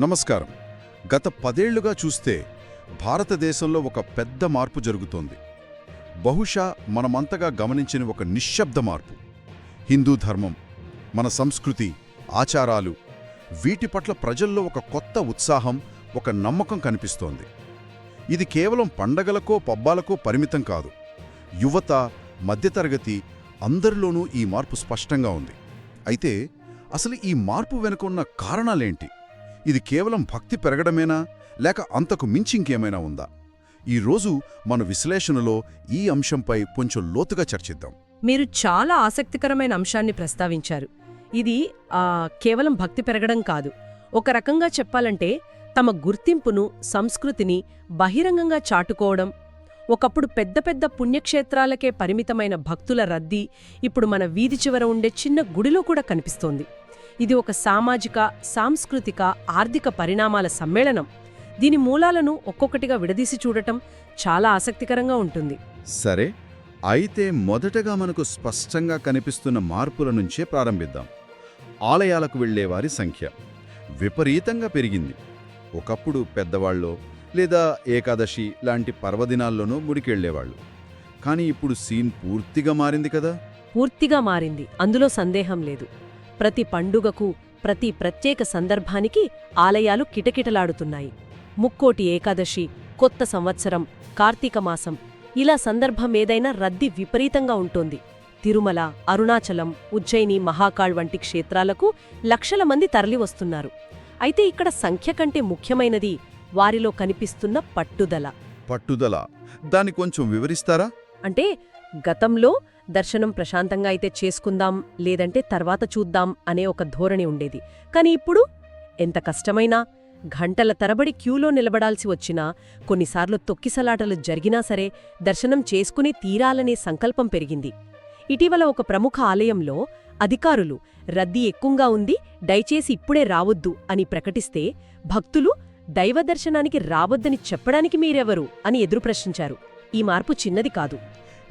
నమస్కారం. గత పదేళ్ళుగా చూస్తే భారతదేశంలో ఒక పెద్ద మార్పు జరుగుతోంది. బహుశా మనమంతగా గమనించిన ఒక నిశ్శబ్ద మార్పు. హిందూ ధర్మం మన సంస్కృతి ఆచారాలు వీటి పట్ల ప్రజల్లో ఒక కొత్త ఉత్సాహం ఒక నమ్మకం కనిపిస్తోంది. ఇది కేవలం పండగలకో పబ్బాలకో పరిమితం కాదు. యువత మధ్యతరగతి అందరిలోనూ ఈ మార్పు స్పష్టంగా ఉంది. అయితే అసలు ఈ మార్పు వెనుక ఉన్న కారణాలేంటి? ఇది కేవలం భక్తి పెరగడమేనా? లేక అంతకు మించి ఇంకేమైనా ఉందా? ఈరోజు మన విశ్లేషణలో ఈ అంశంపై కొంచెం లోతుగా చర్చిద్దాం. మీరు చాలా ఆసక్తికరమైన అంశాన్ని ప్రస్తావించారు. ఇది కేవలం భక్తి పెరగడం కాదు. ఒక రకంగా చెప్పాలంటే తమ గుర్తింపును సంస్కృతిని బహిరంగంగా చాటుకోవడం ఒకప్పుడు పెద్ద పెద్ద పుణ్యక్షేత్రాలకే పరిమితమైన భక్తుల రద్దీ ఇప్పుడు మన వీధి చివర ఉండే చిన్న గుడిలో కూడా కనిపిస్తోంది. ఇది ఒక సామాజిక సాంస్కృతిక ఆర్థిక పరిణామాల సమ్మేళనం. దీని మూలాలను ఒక్కొక్కటిగా విడదీసి చూడటం చాలా ఆసక్తికరంగా ఉంటుంది. సరే అయితే మొదటగా మనకు స్పష్టంగా కనిపిస్తున్న మార్పుల నుంచే ప్రారంభిద్దాం. ఆలయాలకు వెళ్ళేవారి సంఖ్య విపరీతంగా పెరిగింది. ఒకప్పుడు పెద్దవాళ్ళో లేదా ఏకాదశి లాంటి పర్వదినాల్లోనూ గుడికెళ్ళేవాళ్ళు కానీ ఇప్పుడు సీన్ పూర్తిగా మారింది కదా? పూర్తిగా మారింది. అందులో సందేహం లేదు. ప్రతి పండుగకు ప్రతి ప్రత్యేక సందర్భానికి ఆలయాలు కిటకిటలాడుతున్నాయి. ముక్కోటి ఏకాదశి కొత్త సంవత్సరం కార్తీక మాసం ఇలా సందర్భం ఏదైనా రద్దీ విపరీతంగా ఉంటోంది. తిరుమల అరుణాచలం ఉజ్జయిని మహాకాళ్ వంటి క్షేత్రాలకు లక్షల మంది తరలివస్తున్నారు. అయితే ఇక్కడ సంఖ్య కంటే ముఖ్యమైనది వారిలో కనిపిస్తున్న పట్టుదల. పట్టుదల. దాన్ని కొంచెం వివరిస్తారా? అంటే గతంలో దర్శనం ప్రశాంతంగా అయితే చేసుకుందాం లేదంటే తర్వాత చూద్దాం అనే ఒక ధోరణి ఉండేది. కాని ఇప్పుడు ఎంత కష్టమైనా గంటల తరబడి క్యూలో నిలబడాల్సి వచ్చినా కొన్నిసార్లు తొక్కిసలాటలు జరిగినా సరే దర్శనం చేసుకుని తీరాలనే సంకల్పం పెరిగింది. ఇటీవల ఒక ప్రముఖ ఆలయంలో అధికారులు రద్దీ ఎక్కువగా ఉంది దయచేసి ఇప్పుడే రావొద్దు అని ప్రకటిస్తే భక్తులు దైవ దర్శనానికి రావద్దని చెప్పడానికి మీరెవరు అని ఎదురు ప్రశ్నించారు. ఈ మార్పు చిన్నది కాదు.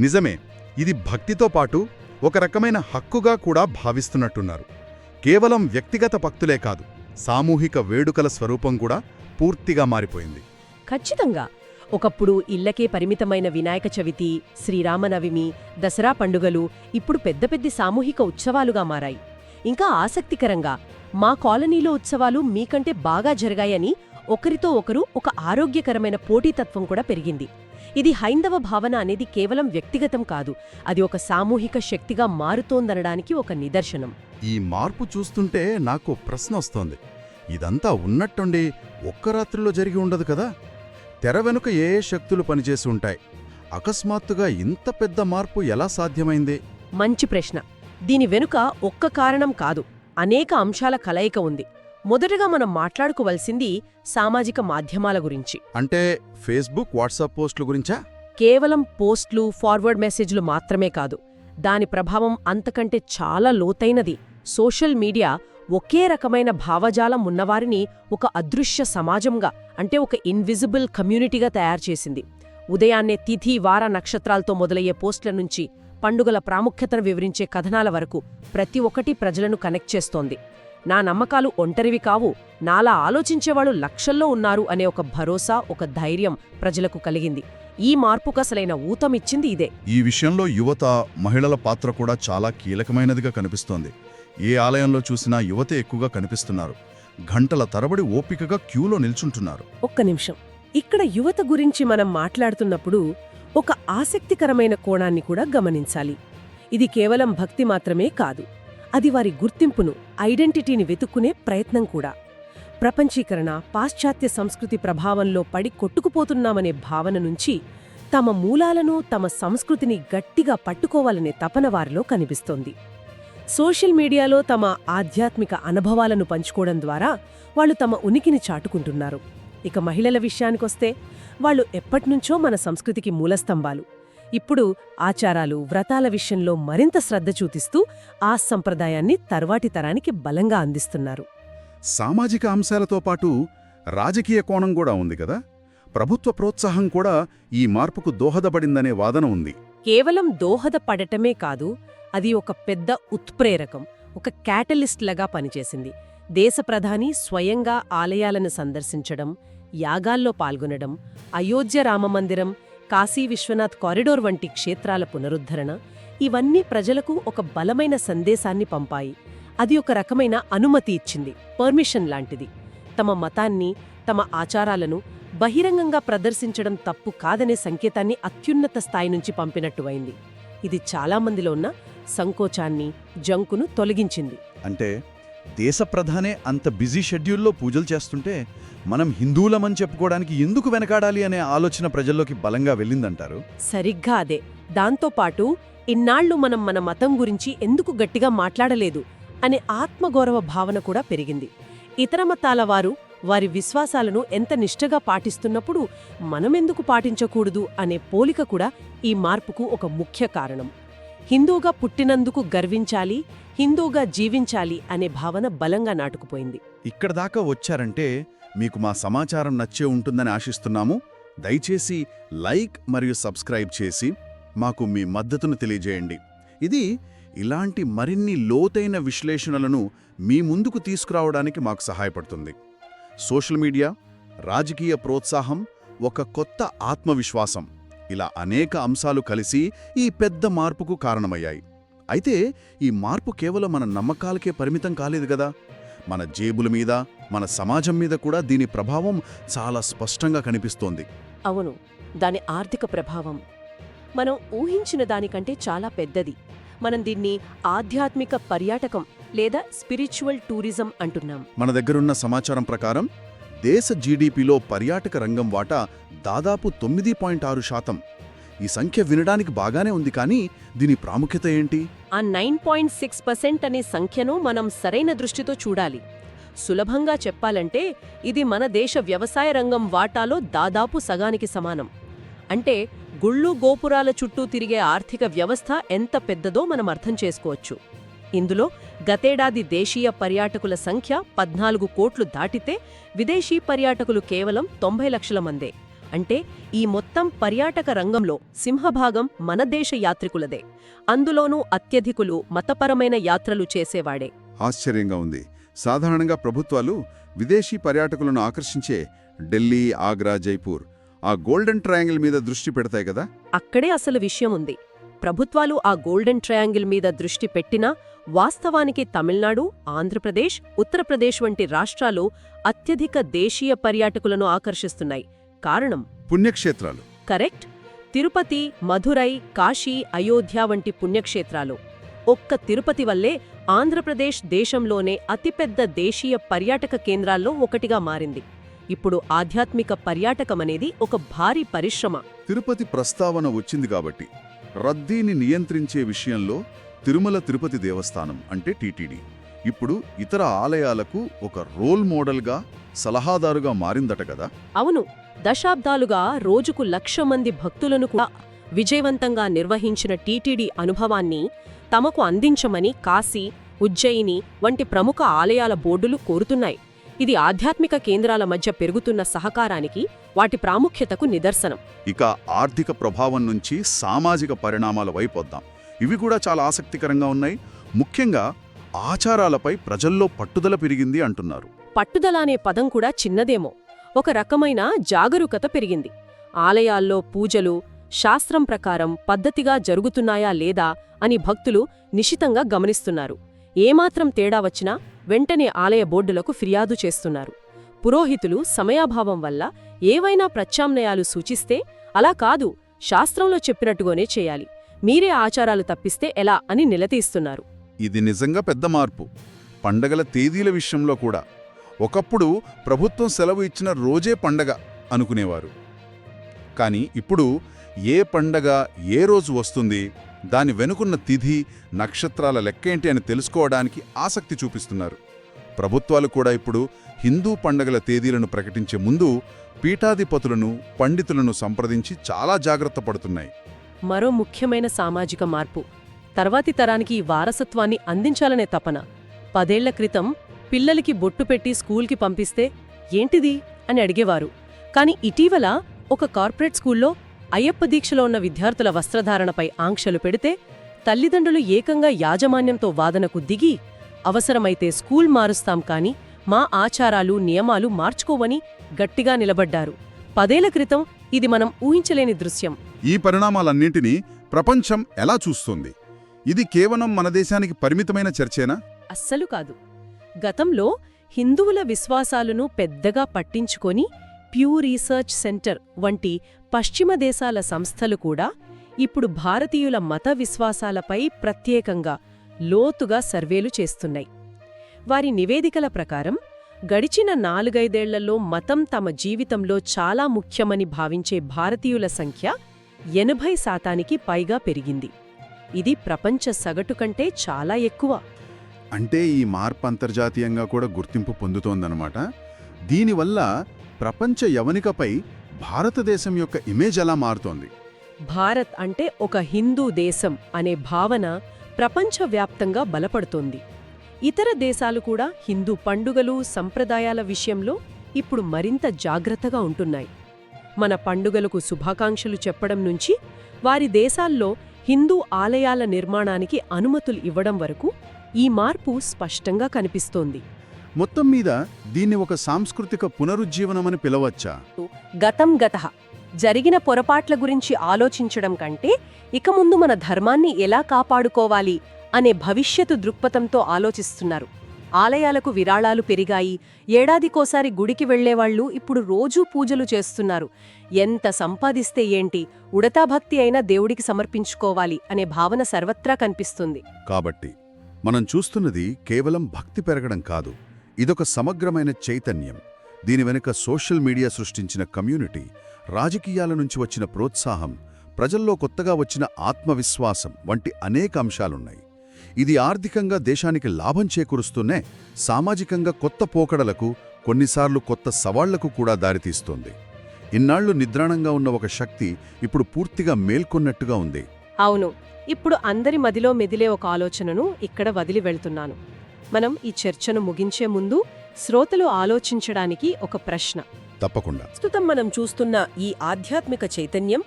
నిజమే. ఇది భక్తితో పాటు ఒక రకమైన హక్కుగా కూడా భావిస్తున్నట్టున్నారు. కేవలం వ్యక్తిగత భక్తులే కాదు సామూహిక వేడుకల స్వరూపం కూడా పూర్తిగా మారిపోయింది. ఖచ్చితంగా. ఒకప్పుడు ఇళ్ళకే పరిమితమైన వినాయక చవితి శ్రీరామనవమి దసరా పండుగలు ఇప్పుడు పెద్ద పెద్ద సామూహిక ఉత్సవాలుగా మారాయి. ఇంకా ఆసక్తికరంగా మా కాలనీలో ఉత్సవాలు మీకంటే బాగా జరగాయని ఒకరితో ఒకరు ఒక ఆరోగ్యకరమైన పోటీతత్వం కూడా పెరిగింది. ఇది హైందవ భావన అనేది కేవలం వ్యక్తిగతం కాదు. అది ఒక సామూహిక శక్తిగా మారుతోందనడానికి ఒక నిదర్శనం. ఈ మార్పు చూస్తుంటే నాకు ప్రశ్న వస్తోంది. ఇదంతా ఉన్నట్టుండి ఒక్క రాత్రిలో జరిగి ఉండదు కదా? తెర వెనుక ఏ శక్తులు పనిచేసి ఉంటాయి? అకస్మాత్తుగా ఇంత పెద్ద మార్పు ఎలా సాధ్యమైంది? మంచి ప్రశ్న. దీని వెనుక ఒక్క కారణం కాదు. అనేక అంశాల కలయిక ఉంది. మొదటగా మనం మాట్లాడుకోవలసింది సామాజిక మాధ్యమాల గురించి. అంటే ఫేస్బుక్ వాట్సాప్ పోస్టుల గురించా? కేవలం పోస్ట్లు ఫార్వర్డ్ మెసేజ్లు మాత్రమే కాదు. దాని ప్రభావం అంతకంటే చాలా లోతైనది. సోషల్ మీడియా ఒకే రకమైన భావజాలం ఉన్నవారిని ఒక అదృశ్య సమాజంగా అంటే ఒక ఇన్విజిబుల్ కమ్యూనిటీగా తయారుచేసింది ఉదయాన్నే తిథి వార నక్షత్రాలతో మొదలయ్యే పోస్ట్ల నుంచి పండుగల ప్రాముఖ్యతను వివరించే కథనాల వరకు ప్రతి ఒక్కటి ప్రజలను కనెక్ట్ చేస్తోంది. నా నమ్మకాలు ఒంటరివి కావు. నాలా ఆలోచించేవాళ్ళు లక్షల్లో ఉన్నారు అనే ఒక భరోసా ఒక ధైర్యం ప్రజలకు కలిగింది. ఈ మార్పుకసలైన ఊతమిచ్చింది ఇదే. ఈ విషయంలో యువత మహిళల పాత్ర కూడా చాలా కీలకమైనదిగా కనిపిస్తోంది. ఏ ఆలయంలో చూసినా యువతే ఎక్కువగా కనిపిస్తున్నారు. గంటల తరబడి ఓపికగా క్యూలో నిల్చుంటున్నారు. ఒక్క నిమిషం. ఇక్కడ యువత గురించి మనం మాట్లాడుతున్నప్పుడు ఒక ఆసక్తికరమైన కోణాన్ని కూడా గమనించాలి. ఇది కేవలం భక్తి మాత్రమే కాదు. అది వారి గుర్తింపును ఐడెంటిటీని వెతుక్కునే ప్రయత్నం కూడా. ప్రపంచీకరణ పాశ్చాత్య సంస్కృతి ప్రభావంలో పడి కొట్టుకుపోతున్నామనే భావన నుంచి తమ మూలాలను తమ సంస్కృతిని గట్టిగా పట్టుకోవాలనే తపన వారిలో కనిపిస్తోంది. సోషల్ మీడియాలో తమ ఆధ్యాత్మిక అనుభవాలను పంచుకోవడం ద్వారా వాళ్ళు తమ ఉనికిని చాటుకుంటున్నారు. ఇక మహిళల విషయానికొస్తే వాళ్ళు ఎప్పట్నుంచో మన సంస్కృతికి మూలస్తంభాలు. ఇప్పుడు ఆచారాలు వ్రతాల విషయంలో మరింత శ్రద్ధ చూపిస్తూ ఆ సంప్రదాయాన్ని తర్వాటి తరానికి బలంగా అందిస్తున్నారు. సామాజిక అంశాలతో పాటు రాజకీయ కోణం కూడా ఉంది కదా? ప్రభుత్వ ప్రోత్సాహం కూడా ఈ మార్పుకు దోహదపడిందనే వాదన ఉంది. కేవలం దోహదపడటమే కాదు అది ఒక పెద్ద ఉత్ప్రేరకం ఒక క్యాటలిస్ట్ లాగా పనిచేసింది. దేశ ప్రధాని స్వయంగా ఆలయాలను సందర్శించడం యాగాల్లో పాల్గొనడం అయోధ్య రామమందిరం కాశీ విశ్వనాథ్ కారిడోర్ వంటి క్షేత్రాల పునరుద్ధరణ ఇవన్నీ ప్రజలకు ఒక బలమైన సందేశాన్ని పంపాయి. అది ఒక రకమైన అనుమతి ఇచ్చింది పర్మిషన్ లాంటిది. తమ మతాన్ని తమ ఆచారాలను బహిరంగంగా ప్రదర్శించడం తప్పు కాదనే సంకేతాన్ని అత్యున్నత స్థాయి నుంచి పంపినట్టు అయింది. ఇది చాలామందిలో ఉన్న సంకోచాన్ని జంకును తొలగించింది. అంటే దేశ ప్రధానే అంత బిజీ షెడ్యూల్లో పూజలు చేస్తుంటే మనం హిందువులమని చెప్పుకోవడానికి ఎందుకు వెనకాడాలి అనే ఆలోచన ప్రజల్లోకి బలంగా వెళ్ళిందంటారు? సరిగ్గా అదే. దాంతోపాటు ఇన్నాళ్ళు మనం మన మతం గురించి ఎందుకు గట్టిగా మాట్లాడలేదు అనే ఆత్మగౌరవ భావన కూడా పెరిగింది. ఇతర మతాల వారు వారి విశ్వాసాలను ఎంత నిష్టగా పాటిస్తున్నప్పుడు మనమెందుకు పాటించకూడదు అనే పోలిక కూడా ఈ మార్పుకు ఒక ముఖ్య కారణం. హిందూగా పుట్టినందుకు గర్వించాలి హిందూగా జీవించాలి అనే భావన బలంగా నాటుకుపోయింది. ఇక్కడ దాకా వచ్చారంటే మీకు మా సమాచారం నచ్చే ఉంటుందని ఆశిస్తున్నాము. దయచేసి లైక్ మరియు సబ్స్క్రైబ్ చేసి మాకు మీ మద్దతును తెలియజేయండి. ఇది ఇలాంటి మరిన్ని లోతైన విశ్లేషణలను మీ ముందుకు తీసుకురావడానికి మాకు సహాయపడుతుంది. సోషల్ మీడియా రాజకీయ ప్రోత్సాహం ఒక కొత్త ఆత్మవిశ్వాసం ఇలా అనేక అంశాలు కలిసి ఈ పెద్ద మార్పుకు కారణమయ్యాయి. అయితే ఈ మార్పు కేవలం మన నమ్మకాలకే పరిమితం కాలేదు కదా? మన జేబుల మీద మన సమాజం మీద కూడా దీని ప్రభావం చాలా స్పష్టంగా కనిపిస్తోంది. అవును దాని ఆర్థిక ప్రభావం. మనం ఊహించిన దానికంటే చాలా పెద్దది. మనం దీన్ని ఆధ్యాత్మిక పర్యాటకం లేదా స్పిరిచువల్ టూరిజం అంటున్నాం. మన దగ్గరున్న సమాచారం ప్రకారం దేశ జీడీపీలో పర్యాటక రంగం వాటా దాదాపు తొమ్మిది పాయింట్ ఆరు శాతం. ఈ సంఖ్య వినడానికి బాగానే ఉంది కానీ దీని ప్రాముఖ్యత ఏంటి? ఆ నైన్ పాయింట్ సిక్స్ పర్సెంట్ అనే సంఖ్యను మనం సరైన దృష్టితో చూడాలి. సులభంగా చెప్పాలంటే ఇది మన దేశ వ్యవసాయ రంగం వాటాలో దాదాపు సగానికి సమానం. అంటే గుళ్ళు గోపురాల చుట్టూ తిరిగే ఆర్థిక వ్యవస్థ ఎంత పెద్దదో మనం అర్థం చేసుకోవచ్చు. ఇందులో గతేడాది దేశీయ పర్యాటకుల సంఖ్య పద్నాలుగు కోట్లు దాటితే విదేశీ పర్యాటకులు కేవలం తొంభై లక్షల మందే. అంటే ఈ మొత్తం పర్యాటక రంగంలో సింహభాగం మన దేశ యాత్రికులదే. అందులోనూ అత్యధికులు మతపరమైన యాత్రలు చేసేవాడే. ఆశ్చర్యంగా ఉంది. సాధారణంగా ప్రభుత్వాలు విదేశీ పర్యాటకులను ఆకర్షించే ఢిల్లీ ఆగ్రా జైపూర్ ఆ గోల్డెన్ ట్రయాంగిల్ మీద దృష్టి పెడతాయి కదా? అక్కడే అసలు విషయం ఉంది. ప్రభుత్వాలు ఆ గోల్డెన్ ట్రయాంగిల్ మీద దృష్టి పెట్టినా వాస్తవానికి తమిళనాడు ఆంధ్రప్రదేశ్ ఉత్తరప్రదేశ్ వంటి రాష్ట్రాలు అత్యధిక దేశీయ పర్యాటకులను ఆకర్షిస్తున్నాయి. కారణం. పుణ్యక్షేత్రాలు. కరెక్ట్. తిరుపతి మధురై కాశీ అయోధ్య వంటి పుణ్యక్షేత్రాలు. ఒక్క తిరుపతి వల్లే ఆంధ్రప్రదేశ్ దేశంలోనే అతిపెద్ద దేశీయ పర్యాటక కేంద్రాల్లో ఒకటిగా మారింది. ఇప్పుడు ఆధ్యాత్మిక పర్యాటకమనేది ఒక భారీ పరిశ్రమ. తిరుపతి ప్రస్తావన వచ్చింది కాబట్టి రద్దీని నియంత్రించే విషయంలో తిరుమల తిరుపతి దేవస్థానం అంటే టీటీడీ. ఇప్పుడు ఇతర ఆలయాలకు ఒక రోల్ మోడల్గా సలహాదారుగా మారిందట కదా? అవును. దశాబ్దాలుగా రోజుకు లక్ష మంది భక్తులను కూడా విజయవంతంగా నిర్వహించిన టీటీడీ అనుభవాన్ని తమకు అందించమని కాశీ ఉజ్జయిని వంటి ప్రముఖ ఆలయాల బోర్డులు కోరుతున్నాయి. ఇది ఆధ్యాత్మిక కేంద్రాల మధ్య పెరుగుతున్న సహకారానికి వాటి ప్రాముఖ్యతకు నిదర్శనం. ఇక ఆర్థిక ప్రభావం నుంచి సామాజిక పరిణామాల వైపు వద్దాం. ఇవి కూడా చాలా ఆసక్తికరంగా ఉన్నాయి. ముఖ్యంగా ఆచారాలపై ప్రజల్లో పట్టుదల పెరిగింది అంటున్నారు. పట్టుదల అనే పదం కూడా చిన్నదేమో. ఒక రకమైన జాగరూకత పెరిగింది. ఆలయాల్లో పూజలు శాస్త్రం ప్రకారం పద్ధతిగా జరుగుతున్నాయా లేదా అని భక్తులు నిశితంగా గమనిస్తున్నారు. ఏమాత్రం తేడా వచ్చినా వెంటనే ఆలయ బోర్డులకు ఫిర్యాదు చేస్తున్నారు. పురోహితులు సమయాభావం వల్ల ఏవైనా ప్రత్యామ్నాయాలు సూచిస్తే అలా కాదు శాస్త్రంలో చెప్పినట్టుగానే చేయాలి. మీరే ఆచారాలు తప్పిస్తే ఎలా అని నిలదీస్తున్నారు. ఇది నిజంగా పెద్ద మార్పు. పండగల తేదీల విషయంలో కూడా. ఒకప్పుడు ప్రభుత్వం సెలవు ఇచ్చిన రోజే పండగ అనుకునేవారు. కానీ ఇప్పుడు ఏ పండగ ఏ రోజు వస్తుంది దాని వెనుకున్న తిథి నక్షత్రాల లెక్కేంటి అని తెలుసుకోవడానికి ఆసక్తి చూపిస్తున్నారు. ప్రభుత్వాలు కూడా ఇప్పుడు హిందూ పండగల తేదీలను ప్రకటించే ముందు పీఠాధిపతులను పండితులను సంప్రదించి చాలా జాగ్రత్త పడుతున్నాయి. మరో ముఖ్యమైన సామాజిక మార్పు. తర్వాతి తరానికి ఈ వారసత్వాన్ని అందించాలనే తపన. పదేళ్ళ క్రితం పిల్లలకి బొట్టు పెట్టి స్కూల్కి పంపిస్తే ఏంటిది? అని అడిగేవారు. కాని ఇటీవల ఒక కార్పొరేట్ స్కూల్లో అయ్యప్ప దీక్షలో ఉన్న విద్యార్థుల వస్త్రధారణపై ఆంక్షలు పెడితే తల్లిదండ్రులు ఏకంగా యాజమాన్యంతో వాదనకు దిగి అవసరమైతే స్కూల్ మారుస్తాం కాని మా ఆచారాలు నియమాలు మార్చుకోవని గట్టిగా నిలబడ్డారు. పదేళ్ళ క్రితం ఇది మనం ఊహించలేని దృశ్యం. ఈ పరిణామాలన్నింటినీ ప్రపంచం ఎలా చూస్తుంది? ఇది కేవలం మన దేశానికి పరిమితమైన చర్చేనా? అస్సలు కాదు. గతంలో హిందువుల విశ్వాసాలను పెద్దగా పట్టించుకొని ప్యూ రీసెర్చ్ సెంటర్ వంటి పశ్చిమ దేశాల సంస్థలు కూడా ఇప్పుడు భారతీయుల మత విశ్వాసాలపై ప్రత్యేకంగా లోతుగా సర్వేలు చేస్తున్నాయి. వారి నివేదికల ప్రకారం గడిచిన నాలుగైదేళ్ళలో మతం తమ జీవితంలో చాలా ముఖ్యమని భావించే భారతీయుల సంఖ్య ఎనభై శాతానికి పైగా పెరిగింది. ఇది ప్రపంచ సగటు కంటే చాలా ఎక్కువ. అంటే ఈ మార్పు అంతర్జాతీయంగా కూడా గుర్తింపు పొందుతోందన్నమాట. దీనివల్ల ప్రపంచ యవనికపై భారతదేశం యొక్క ఇమేజ్ ఎలా మారుతోంది? భారత్ అంటే ఒక హిందూ దేశం అనే భావన ప్రపంచవ్యాప్తంగా బలపడుతోంది. ఇతర దేశాలు కూడా హిందూ పండుగలు సంప్రదాయాల విషయంలో ఇప్పుడు మరింత జాగ్రత్తగా ఉంటున్నాయి. మన పండుగలకు శుభాకాంక్షలు చెప్పడం నుంచి వారి దేశాల్లో హిందూ ఆలయాల నిర్మాణానికి అనుమతులు ఇవ్వడం వరకు ఈ మార్పు స్పష్టంగా కనిపిస్తోంది. మొత్తం మీద దీన్ని ఒక సాంస్కృతిక పునరుజ్జీవనమని పిలవచ్చా? గతం గత జరిగిన పొరపాట్ల గురించి ఆలోచించడం కంటే ఇక ముందు మన ధర్మాన్ని ఎలా కాపాడుకోవాలి అనే భవిష్యత్తు దృక్పథంతో ఆలోచిస్తున్నారు. ఆలయాలకు విరాళాలు పెరిగాయి. ఏడాదికోసారి గుడికి వెళ్ళేవాళ్ళు ఇప్పుడు రోజూ పూజలు చేస్తున్నారు. ఎంత సంపాదిస్తే ఏంటి? ఉడతాభక్తి అయినా దేవుడికి సమర్పించుకోవాలి అనే భావన సర్వత్రా కనిపిస్తుంది. కాబట్టి మనం చూస్తున్నది కేవలం భక్తి పెరగడం కాదు. ఇదొక సమగ్రమైన చైతన్యం. దీని వెనుక సోషల్ మీడియా సృష్టించిన కమ్యూనిటీ రాజకీయాల నుంచి వచ్చిన ప్రోత్సాహం ప్రజల్లో కొత్తగా వచ్చిన ఆత్మవిశ్వాసం వంటి అనేక అంశాలున్నాయి. ఇది ఆర్థికంగా దేశానికి లాభం చేకూరుస్తూనే సామాజికంగా కొత్త పోకడలకు కొన్నిసార్లు కొత్త సవాళ్ళకు కూడా దారితీస్తోంది. ఇన్నాళ్ళు నిద్రాణంగా ఉన్న ఒక శక్తి ఇప్పుడు పూర్తిగా మేల్కొన్నట్టుగా ఉంది. అవును ఇప్పుడు అందరి మదిలో మెదిలే ఒక ఆలోచనను ఇక్కడ వదిలి వెళ్తున్నాను. మనం ఈ చర్చను ముగించే ముందు శ్రోతలు ఆలోచించడానికి ఒక ప్రశ్న. తప్పకుండా. ప్రస్తుతం మనం చూస్తున్న ఈ ఆధ్యాత్మిక చైతన్యం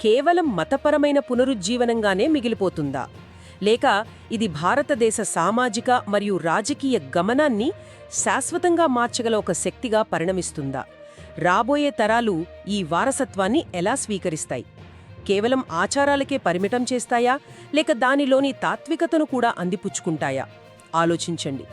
కేవలం మతపరమైన పునరుజ్జీవనంగానే మిగిలిపోతుందా? లేక ఇది భారతదేశ సామాజిక మరియు రాజకీయ గమనాన్ని శాశ్వతంగా మార్చగల ఒక శక్తిగా పరిణమిస్తుందా? రాబోయే తరాలు ఈ వారసత్వాన్ని ఎలా స్వీకరిస్తాయి? కేవలం ఆచారాలకే పరిమితం చేస్తాయా? లేక దానిలోని తాత్వికతను కూడా అందిపుచ్చుకుంటాయా? ఆలోచించండి.